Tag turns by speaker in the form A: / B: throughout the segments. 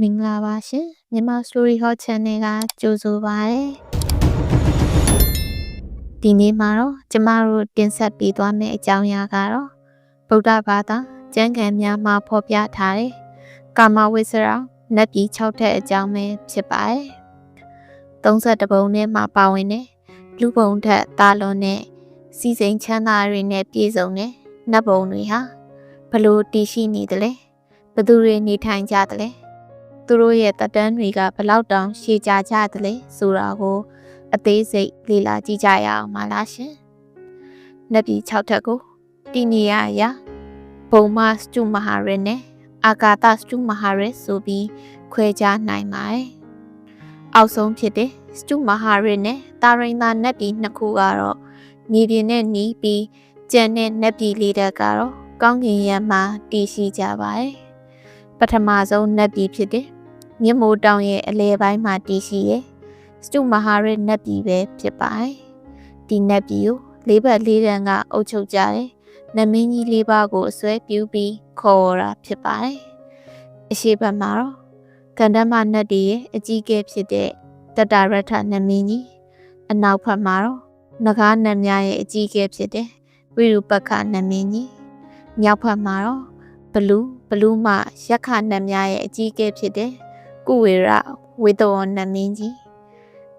A: မင်္ဂလာပါရှင်မြန်မာ Story Hot Channel ကကြိုဆိုပါရစေဒီနေ့မှာတော့ကျမတို့တင်ဆက်ပေးသွားမယ့်အကြောင်းအရာကတော့ဗုဒ္ဓဘာသာကျမ်းဂန်များမှာဖော်ပြထားတဲ့ကာမဝိစရာနတ်ပြည်6ထက်အကြောင်းပဲဖြစ်ပါတယ်32ပုံနဲ့မှာပါဝင်တဲ့လူပုံထက်တာလွန်တဲ့စီစိန်ချမ်းသာတွေနဲ့ပြည့်စုံတဲ့နတ်ပုံတွေဟာဘလို့တည်ရှိနေသလဲဘသူတွေနေထိုင်ကြသလဲ သူတို့ရဲ့တက်တန်းတွေကဘလောက်တောင်ရှည်ကြကြသလဲဆိုတာကိုအသေးစိတ်လေ့လာကြည့်ကြရအောင်ပါလားရှင်။နတ်ပြည်6ထက်ကိုတိနေရရာဘုံမစတုမဟာရနဲ့အာကာသစတုမဟာရဆိုပြီးခွဲခြားနိုင်ပါတယ်။အောက်ဆုံးဖြစ်တဲ့စတုမဟာရနဲ့တာရိန်သာနတ်ပြည်နှစ်ခုကတော့မြေပြင်နဲ့နီးပြီးကျန်တဲ့နတ်ပြည်လေးတက်ကတော့ကောင်းကင်ယံမှာတည်ရှိကြပါတယ်။ပထမဆုံးနတ်ပြည်ဖြစ်တဲ့ မြစ်မိုးတောင်ရဲ့အလဲပိုင်းမှာတည်ရှိရဲ့စတုမဟာရနတ်ပြည်ပဲဖြစ်ပါတယ်။ဒီနတ်ပြည်ကိုလေးဘက်လေးတန်းကအုပ်ချုပ်ကြတယ်။နမင်းကြီးလေးပါးကိုအစွဲပြုပြီးခေါ်တာဖြစ်ပါတယ်။အရှိဘက်မှာတော့ကန္ဓမနတ်တွေရဲ့အကြီးအကဲဖြစ်တဲ့တတရထနမင်းကြီးအနောက်ဘက်မှာတော့နဂါနတ်များရဲ့အကြီးအကဲဖြစ်တဲ့ဝိရုပက္ခနမင်းကြီးမြောက်ဘက်မှာတော့ဘလူးဘလူးမရက်ခနတ်များရဲ့အကြီးအကဲဖြစ်တဲ့ ကုဝေရဝေတဝနမင်းကြီး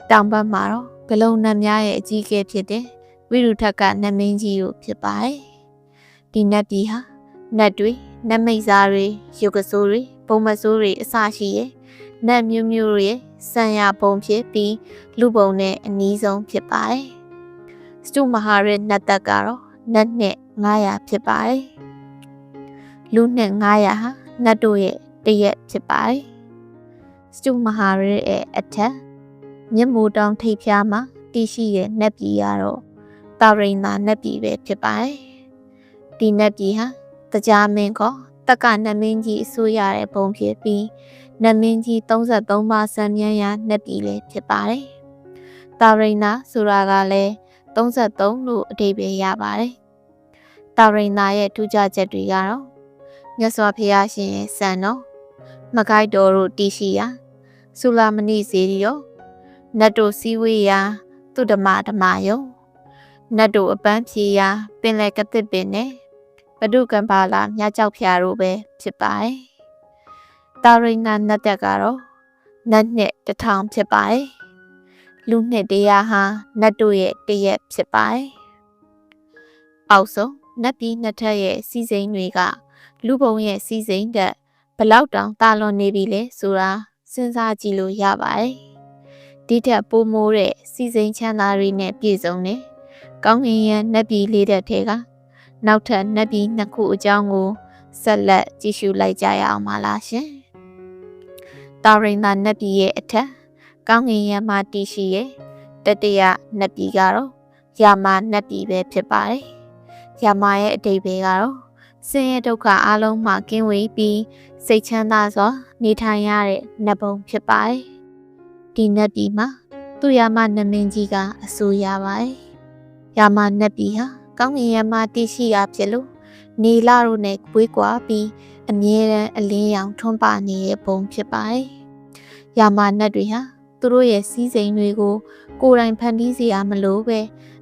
A: တောင်ဘက်မှာတော့ဂလုံနတ်များရဲ့အကြီးအကဲဖြစ်တဲ့ဝိရုထက်ကနတ်မင်းကြီးတို့ဖြစ်ပါတယ်ဒီနတ်ပြည်ဟာနတ်တွေနတ်မိတ်စားတွေရုပ်ကဆိုးတွေပုံမဆိုးတွေအစရှိရဲ့နတ်မျိုးမျိုးတွေရဲ့ဆံရပုံဖြစ်ပြီးလူပုံနဲ့အနီးဆုံးဖြစ်ပါတယ်စတုမဟာရနတ်သက်ကတော့နတ်နဲ့900ဖြစ်ပါတယ်လူနဲ့900ဟာနတ်တို့ရဲ့တရက်ဖြစ်ပါတယ် စတုမဟာရရဲ့အထက်မြတ်မိုးတောင်ထိပ်ဖျားမှာတည်ရှိတဲ့နတ်ပြည်ကတော့တာရိန်သာနတ်ပြည်ပဲဖြစ်ပါတယ်ဒီနတ်ပြည်ဟာတရားမင်းကတက္ကနတ်မင်းကြီးအစိုးရတဲ့ဘုံဖြစ်ပြီးနတ်မင်းကြီး33ပါးစံမြန်းရာနတ်ပြည်လည်းဖြစ်ပါတယ်တာရိန်သာဆိုတာကလည်း33လို့အဓိပ္ပာယ်ရပါတယ်တာရိန်သာရဲ့ထူးခြားချက်တွေကတော့မြတ်စွာဘုရားရှင်ရဲ့စံတော်မကိုက်တော်တို့တည်ရှိရာ ဆူလာမဏိဇေရီယောနတ်တို့စည်းဝေးရာသူဓမ္မဓမ္မယုံနတ်တို့အပန်းဖြေရာပင်လယ်ကသစ်ပင်နဲ့ဘဒုကံပါလာမြကြောက်ဖျားတို့ပဲဖြစ်ပါတယ်။တာရိဏနတ်တက်ကတော့နတ်နှစ်တထောင်ဖြစ်ပါတယ်။လူနှစ်တရားဟာနတ်တို့ရဲ့တရက်ဖြစ်ပါတယ်။အောက်ဆုံးနတ်ပြည်နှစ်ထက်ရဲ့စီစိန်တွေကလူပုံရဲ့စီစိန်တက်ဘလောက်တောင်တာလွန်နေပြီလဲဆိုတာ စဉ်းစားကြည့်လို့ရပါတယ်။ဒီထက်ပိုမိုတဲ့စီစိန်ချမ်းသာတွေနဲ့ပြည့်စုံတဲ့ကောင်းကင်ရန်နတ်ပြည်လေးတဲ့ထဲကနောက်ထပ်နတ်ပြည်နှစ်ခုအကြောင်းကိုဆက်လက်ကြည့်ရှုလိုက်ကြရအောင်ပါလားရှင်။တာရိန်သာနတ်ပြည်ရဲ့အထက်ကောင်းကင်ရန်မှာတည်ရှိရဲ့တတရနတ်ပြည်ကတော့ယာမနတ်ပြည်ပဲဖြစ်ပါတယ်။ယာမရဲ့အတိတ်ပဲကတော့ဆင်းရဲဒုက္ခအလုံးမှကင်းဝေးပြီး စိတ်ချမ်းသာစွာနေထိုင်ရတဲ့နတ်ဘုံဖြစ်ပါတယ်။ဒီနတ်ပြည်မှာသူယာမနမင်းကြီးကအဆိုရပါတယ်။ယာမနတ်ပြည်ဟာကောင်းကင်ယံမှာတည်ရှိရာဖြစ်လို့နေလာတို့နဲ့ကွေးကွာပြီးအမြဲတမ်းအလင်းရောင်ထွန်းပနေတဲ့ဘုံဖြစ်ပါတယ်။ယာမနတ်တွေဟာသူတို့ရဲ့စီးစိမ်တွေကို ကိုယ်တိုင်ဖန်တီးစီရမလို့ပဲ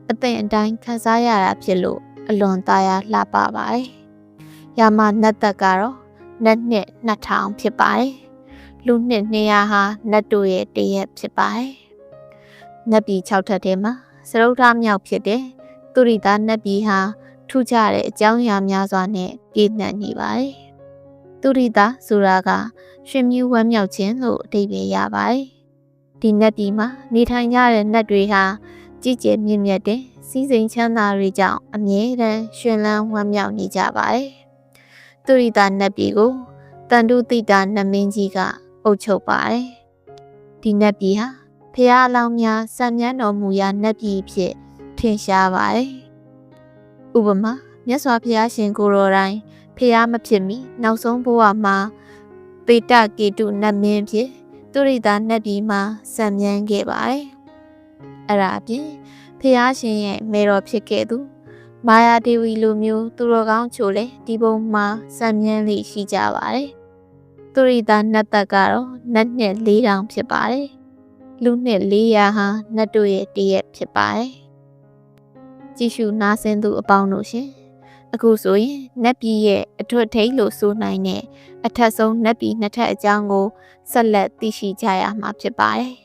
A: အသင်အတိုင်းခံစားရတာဖြစ်လို့အလွန်သားရလှပပါတယ်။ယာမနတ်သက်ကတော့ နတ်နှစ်2000ဖြစ်ပါတယ်။လူနှစ်200ဟာနတ်တို့ရဲ့တရက်ဖြစ်ပါတယ်။နတ်ပြည်6ထပ်ထဲမှာစရုပ်ထားမြောက်ဖြစ်တဲ့သူရိသားနတ်ပြည်ဟာထူးခြားတဲ့အကြောင်းအရာများစွာနဲ့ပြည့်နှံ့နေပါတယ်။သူရိသားဆိုတာကရွှေမြူးဝမ်းမြောက်ခြင်းလို့အဓိပ္ပာယ်ရပါတယ်။ဒီနတ်ပြည်မှာနေထိုင်ကြတဲ့နတ်တွေဟာကြည်ကျယ်မြင့်မြတ်တဲ့စီးစိမ်ချမ်းသာတွေကြောင့်အမြဲတမ်းရှင်လန်းဝမ်းမြောက်နေကြပါတယ်။ သူရိသားနတ်ပြည်ကိုတန်တုတိတာနတ်မင်းကြီးကအုပ်ချုပ်ပါတယ်။ဒီနတ်ပြည်ဟာဖះအလောင်းများစံမြန်းတော်မူရာနတ်ပြည်ဖြစ်ထင်ရှားပါတယ်။ဥပမာမြတ်စွာဘုရားရှင်ကိုရောတိုင်းဖះမဖြစ်မီနောက်ဆုံးဘဝမှာပေတကေတုနတ်မင်းဖြစ်သူရိတာနတ်ပြည်မှာစံမြန်းခဲ့ပါတယ်။အဲ့ဒါအပြင်ဖះရှင်ရဲ့မေတော်ဖြစ်ခဲ့သူ မာယာဒေဝီလိုမျိုးသူတော်ကောင်းချိုလဲဒီဘုံမှာစံမြန်းလေးရှိကြပါတယ်။သူရိတာနတ်သက်ကတော့နတ်နှစ်4000ဖြစ်ပါတယ်လူနှစ်400ဟာနတ်တို့ရဲ့တည့်ရက်ဖြစ်ပါတယ်ကြည့်ရှုနားဆင်သူအပေါင်းတို့ရှင်အခုဆိုရင်နတ်ပြည်ရဲ့အထွတ်ထိပ်လို့ဆိုနိုင်တဲ့အထက်ဆုံးနတ်ပြည်နှစ်ထပ်အကြောင်းကိုဆက်လက်သိရှိကြရမှာဖြစ်ပါတယ်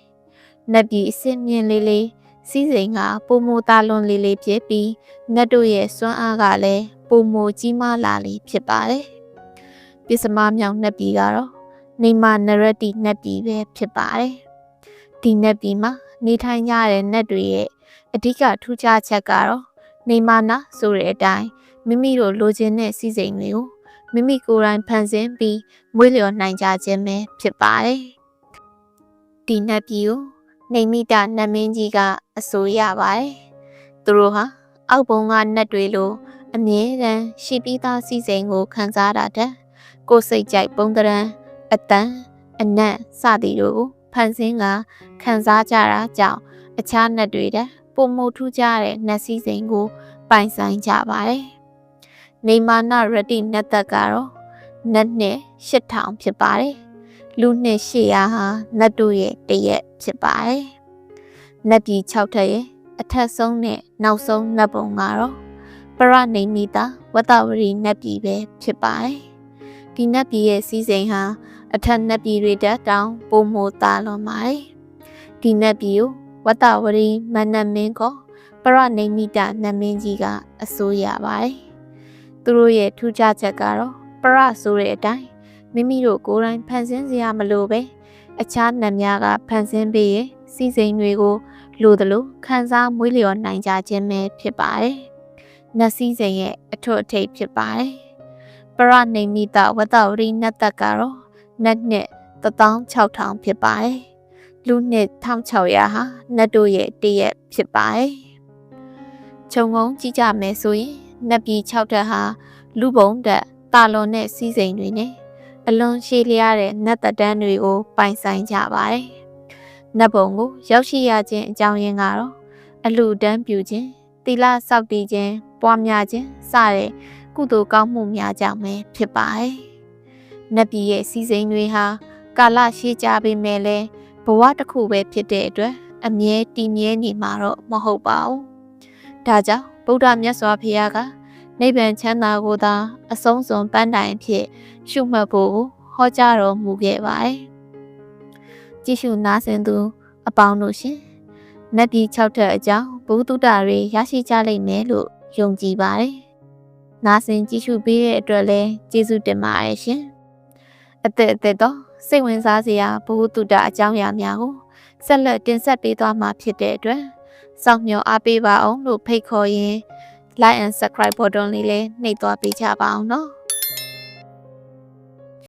A: နတ်ပြည်အစ်စ်မြင့်လေးလေး စီးစိမ်ကပုံမသားလွန်လေးလေးဖြစ်ပြီးနတ်တို့ရဲ့စွမ်းအားကလည်းပုံမကြီးမားလာလေးဖြစ်ပါတယ်ပစ္စမမြောင်နတ်ပြည်ကတော့နေမနရတိနတ်ပြည်ပဲဖြစ်ပါတယ်ဒီနတ်ပြည်မှာနေထိုင်ကြတဲ့နတ်တွေရဲ့အဓိကထူးခြားချက်ကတော့နေမနာဆိုတဲ့အတိုင်းမိမိတို့လိုချင်တဲ့စီစဉ်တွေကိုမိမိကိုယ်တိုင်ဖန်ဆင်းပြီးမွေးလျော်နိုင်ကြခြင်းပဲဖြစ်ပါတယ်ဒီနတ်ပြည်ကို နေမိတာနတ်မင်းကြီးကအစိုးရပါတယ်သူတို့ဟာအောက်ဘုံကနတ်တွေလိုအမြဲတမ်းရှိပြီးသားစီစဉ်ကိုခံစားတာတဲ့ကိုယ်စိတ်ကြိုက်ပုံတရံအတန်အနတ်စသည်တို့ကိုဖန်ဆင်းကခံစားကြတာကြောင့်အခြားနတ်တွေတဲ့ပုံမှုထူးကြတဲ့နတ်စည်းစိမ်ကို ပိုင်ဆိုင်ကြပါတယ်။နေမာနရတိနတ်သက်ကတော့နတ်နဲ့8000ဖြစ်ပါတယ်။ လူနဲ့800ဟာနတ်တို့ရဲ့တရက်ဖြစ်ပါတယ်။နတ်ပြည်6ထက်ရဲ့အထက်ဆုံးနဲ့နောက်ဆုံးနတ်ပုံကတော့ပရနေမိတာဝတ္တဝရီနတ်ပြည်ပဲဖြစ်ပါတယ်။ဒီနတ်ပြည်ရဲ့စီးစိမ်ဟာအထက်နတ်ပြည်တွေတက်တောင်ပုံမတာလွန်ပါတယ်။ဒီနတ်ပြည်ကိုဝတ္တဝရီမနမင်းကပရနေမိတာနတ်မင်းကြီးကအစိုးရပါတယ်။သူတို့ရဲ့ထူးခြားချက်ကတော့ပရဆိုတဲ့အတိုင်း မိမိတို့ကိုယ်တိုင်ဖန်ဆင်းစရာမလိုပဲအခြားနတ်များကဖန်ဆင်းပေးရဲ့စီစဉ်တွေကိုလိုသလိုခန်းစားမွေးလျော်နိုင်ကြခြင်းပဲဖြစ်ပါတယ်။နတ်စည်းစိမ်ရဲ့အထွတ်အထိပ်ဖြစ်ပါတယ်။ပရနေမိတာဝတ္တဝရီနတ်သက်ကတော့နတ်နှစ်16000ဖြစ်ပါတယ်။လူနှစ်1600ဟာနတ်တို့ရဲ့တည့်ရက်ဖြစ်ပါတယ်။ခြုံငုံကြည့်ကြမယ်ဆိုရင်နတ်ပြည်6တက်ဟာလူပုံတက်တာလွန်တဲ့စီးစိမ်တွေနဲ့ အလွန်ရှည်လျားတဲ့နတ်တတန်းတွေကိုပိုင်ဆိုင်ကြပါတယ်။နတ်ဘုံကိုရောက်ရှိရခြင်းအကြောင်းရင်းကတော့အလူတန်းပြူခြင်းတိလစောက်တည်ခြင်းပွားများခြင်းစတဲ့ကုသိုလ်ကောင်းမှုများကြောင့်ပဲဖြစ်ပါတယ်။နတ်ပြည်ရဲ့စီစိန်တွေဟာကာလရှည်ကြပေမဲ့လည်းဘဝတစ်ခုပဲဖြစ်တဲ့အတွက်အမြဲတည်မြဲနေမှာတော့မဟုတ်ပါဘူး။ဒါကြောင့်ဗုဒ္ဓမြတ်စွာဘုရားက နိဗ္ဗာန်ချမ်းသာကိုသာအဆုံးစွန်ပန်းတိုင်ဖြစ် ရှုမှတ်ဖို့ဟောကြားတော်မူခဲ့ပါတယ်။ကြည့်ရှုနားဆင်သူ အပေါင်းတို့ရှင်နတ်ပြည်6ထက်အကြောင်းဘုဒ္ဓတာတွေရရှိကြလိမ့်မယ်လို့ယုံကြည်ပါတယ်။နားဆင်ကြည့်ရှုပေးတဲ့အတွက်လည်းကျေးဇူးတင်ပါတယ်ရှင်။အသက်အသက်တော့စိတ်ဝင်စားစရာဘုဒ္ဓတာအကြောင်းအရာများကိုဆက်လက်တင်ဆက်ပေးသွားမှာဖြစ်တဲ့အတွက်စောင့်မျှော်အားပေးပါအောင်လို့ဖိတ်ခေါ်ရင်း like and subscribe button လေးလည်းနှိပ်သွားပေးကြပါအောင်နော်